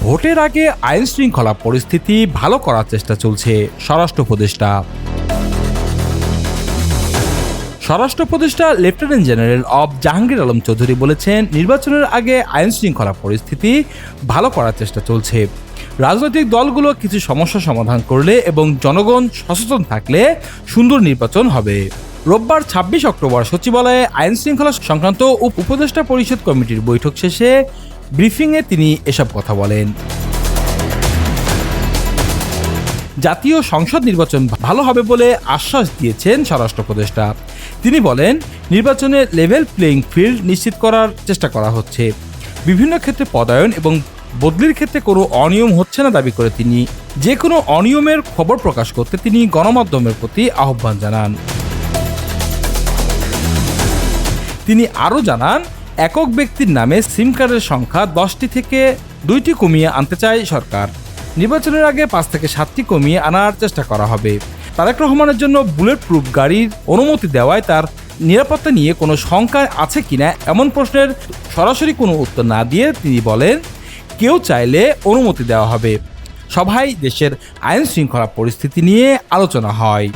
ভোটের আগে আইন শৃঙ্খলা পরিস্থিতি ভালো করার চেষ্টা চলছে স্বরাষ্ট্র উপদেষ্টা। স্বরাষ্ট্র উপদেষ্টা লেফটেন্যান্ট জেনারেল অব জাহাঙ্গীর আলম চৌধুরী বলেছেন, নির্বাচনের আগে আইন শৃঙ্খলা পরিস্থিতি ভালো করার চেষ্টা চলছে। রাজনৈতিক দলগুলো কিছু সমস্যা সমাধান করলে এবং জনগণ সচেতন থাকলে সুন্দর নির্বাচন হবে। রোববার ছাব্বিশ অক্টোবর সচিবালয়ে আইন শৃঙ্খলা সংক্রান্ত উপ- উপদেষ্টা পরিষদ কমিটির বৈঠক শেষে ব্রিফিংয়ে তিনি এসব কথা বলেন। জাতীয় সংসদ নির্বাচন ভালো হবে বলে আশ্বাস দিয়েছেন স্বরাষ্ট্র উপদেষ্টা। তিনি বলেন, নির্বাচনে লেভেল প্লেইং ফিল্ড নিশ্চিত করার চেষ্টা করা হচ্ছে। বিভিন্ন ক্ষেত্রে পদায়ন এবং বদলির ক্ষেত্রে কোনো অনিয়ম হচ্ছে না দাবি করে তিনি। যে কোনো অনিয়মের খবর প্রকাশ করতে তিনি গণমাধ্যমের প্রতি আহ্বান জানান। তিনি আরও জানান একক ব্যক্তির নামে সিম কার্ডের সংখ্যা দশটি থেকে দুইটি কমিয়ে আনতে চায় সরকার। নির্বাচনের আগে পাঁচ থেকে সাতটি কমিয়ে আনার চেষ্টা করা হবে। তারেক রহমানের জন্য বুলেট প্রুফ গাড়ির অনুমতি দেওয়ায় তার নিরাপত্তা নিয়ে কোনো শঙ্কা আছে কিনা এমন প্রশ্নের সরাসরি কোনো উত্তর না দিয়ে তিনি বলেন, কেউ চাইলে অনুমতি দেওয়া হবে। সভায় দেশের আইন শৃঙ্খলা পরিস্থিতি নিয়ে আলোচনা হয়।